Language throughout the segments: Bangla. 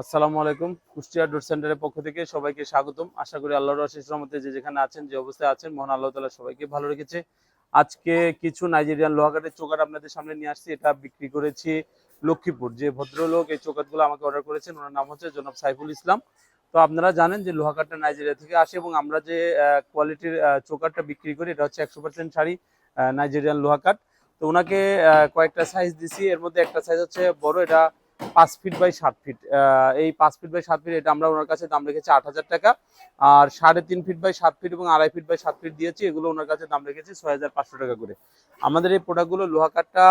আসসালামু আলাইকুম। কুষ্টিয়া ডোর সেন্টারের পক্ষ থেকে সবাইকে স্বাগতম। আশা করি আল্লাহর আশিস রহমতে যে যেখানে আছেন, যে অবস্থায় আছেন, মহান আল্লাহ তালা সবাইকে ভালো রেখেছে। আজকে কিছু নাইজেরিয়ান লোহাকাটের চোকাট আপনাদের সামনে নিয়ে আসছি। এটা বিক্রি করেছি লক্ষ্মীপুর। যে ভদ্রলোক এই চোকাটগুলো আমাকে অর্ডার করেছেন, ওনার নাম হচ্ছে জনাব সাইফুল ইসলাম। তো আপনারা জানেন যে লোহাকাটটা নাইজেরিয়া থেকে আসে এবং আমরা যে কোয়ালিটির চোকাটটা বিক্রি করি, এটা হচ্ছে একশো পার্সেন্ট শাড়ি নাইজেরিয়ান লোহাকাট তো ওনাকে কয়েকটা সাইজ দিছি। এর মধ্যে একটা সাইজ হচ্ছে বড়, এটা পাঁচ ফিট বাই সাত ফিট। এই পাঁচ ফিট বাই সাত ফিট, এটা আমরা ওনার কাছে দাম রেখেছি আট হাজার টাকা। আর সাড়ে তিন ফিট বাই সাত ফিট এবং আড়াই ফিট বাই সাত ফিট দিয়েছি, এগুলো ওনার কাছে দাম রেখেছি ছয় হাজার পাঁচশো টাকা করে। আমাদের এই প্রোডাক্টগুলো লোহা কাঠটা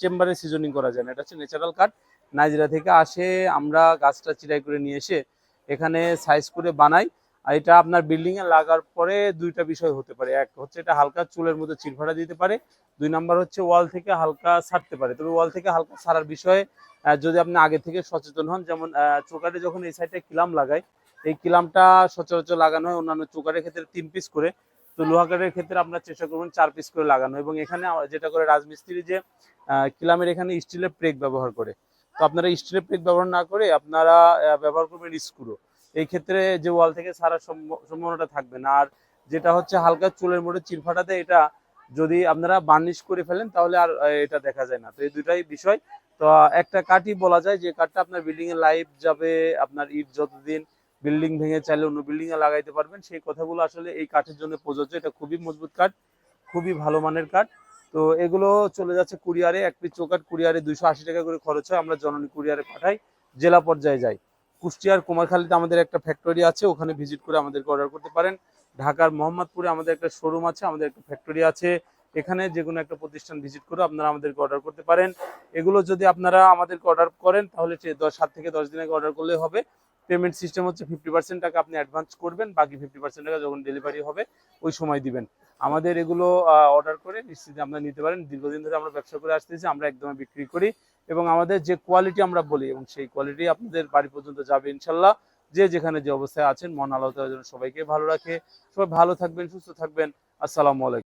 চেম্বারে সিজনিং করা যায় না, এটা হচ্ছে ন্যাচারাল কাঠ। নাইজেরিয়া থেকে আসে, আমরা গাছটা চিরাই করে নিয়ে এসে এখানে সাইজ করে বানাই। আর এটা আপনার বিল্ডিং এ লাগার পরে দুইটা বিষয় হতে পারে। এক হচ্ছে এটা হালকা চুলের মধ্যে চিরফাটা দিতে পারে। দুই নাম্বার হচ্ছে ওয়াল থেকে হালকা ছাড়তে পারে। তবে ওয়াল থেকে হালকা ছাড়ার বিষয়ে যদি আপনি আগে থেকে সচেতন হন, যেমন চোকারে যখন এই সাইডে কিলাম লাগায় এই কিলামটা সচরাচর লাগানো হয় অন্যান্য চোকারের ক্ষেত্রে তিন পিস করে। তো লোহাকারের ক্ষেত্রে আপনার চেষ্টা করবেন চার পিস করে লাগানো এবং এখানে যেটা করে রাজমিস্ত্রি যে কিলামের এখানে স্টিলের প্রেক ব্যবহার করে। তো আপনারা স্টিলের প্রেক ব্যবহার না করে আপনারা ব্যবহার করবেন স্ক্রু এই ক্ষেত্রে যে ওয়াল থেকে সম্ভ- সম্ভাবনাটা থাকবে না। আর যেটা হচ্ছে হালকা চুলের মধ্যে চিরফাটাতে এটা যদি আপনারা বার্নিশ করে ফেলেন, তাহলে আর এটা দেখা যায় না। তো এই দুটাই বিষয়। তো একটা কাঠই বলা যায় যে কাঠটা আপনার বিল্ডিং এর লাইফ যাবে, আপনার ইট যতদিন বিল্ডিং ভেঙে চাইলে অন্য বিল্ডিং এ লাগাইতে পারবেন। সেই কথাগুলো আসলে এই কাঠের জন্য প্রযোজ্য। এটা খুবই মজবুত কাঠ, খুবই ভালো মানের কাঠ। তো এগুলো চলে যাচ্ছে কুরিয়ারে, এক পিস চৌকাট কুরিয়ারে দুইশো আশি টাকা করে খরচ হয়। আমরা জননী কুরিয়ারে পাঠাই, জেলা পর্যায়ে যাই। কুষ্টিয়ার কুমারখালীতে আমাদের একটা ফ্যাক্টরি আছে, ওখানে ভিজিট করে আমাদেরকে অর্ডার করতে পারেন। ঢাকার মোহাম্মদপুরে আমাদের একটা শোরুম আছে, আমাদের একটা ফ্যাক্টরি আছে। এখানে যে কোনো একটা প্রতিষ্ঠান ভিজিট করে আপনারা আমাদেরকে অর্ডার করতে পারেন। এগুলো যদি আপনারা আমাদেরকে অর্ডার করেন, তাহলে সাত থেকে দশ দিন আগে অর্ডার করলে হবে। পেমেন্ট সিস্টেম হচ্ছে ফিফটি পার্সেন্ট টাকা আপনি অ্যাডভান্স করবেন, বাকি ফিফটি পার্সেন্ট টাকা যখন ডেলিভারি হবে, ওই সময় দিবেন। আমাদের এগুলো অর্ডার করে নিশ্চিত আপনারা নিতে পারেন। দীর্ঘদিন ধরে আমরা ব্যবসা করে আসতেছি, আমরা একদমই বিক্রি করি এবং আমাদের যে কোয়ালিটি আমরা বলি, এবং সেই কোয়ালিটি আপনাদের বাড়ি পর্যন্ত যাবে ইনশাল্লাহ। যে যেখানে যে অবস্থায় আছেন, মন তাআলা যেন সবাইকে ভালো রাখে। সবাই ভালো থাকবেন, সুস্থ থাকবেন। আসসালামু আলাইকুম।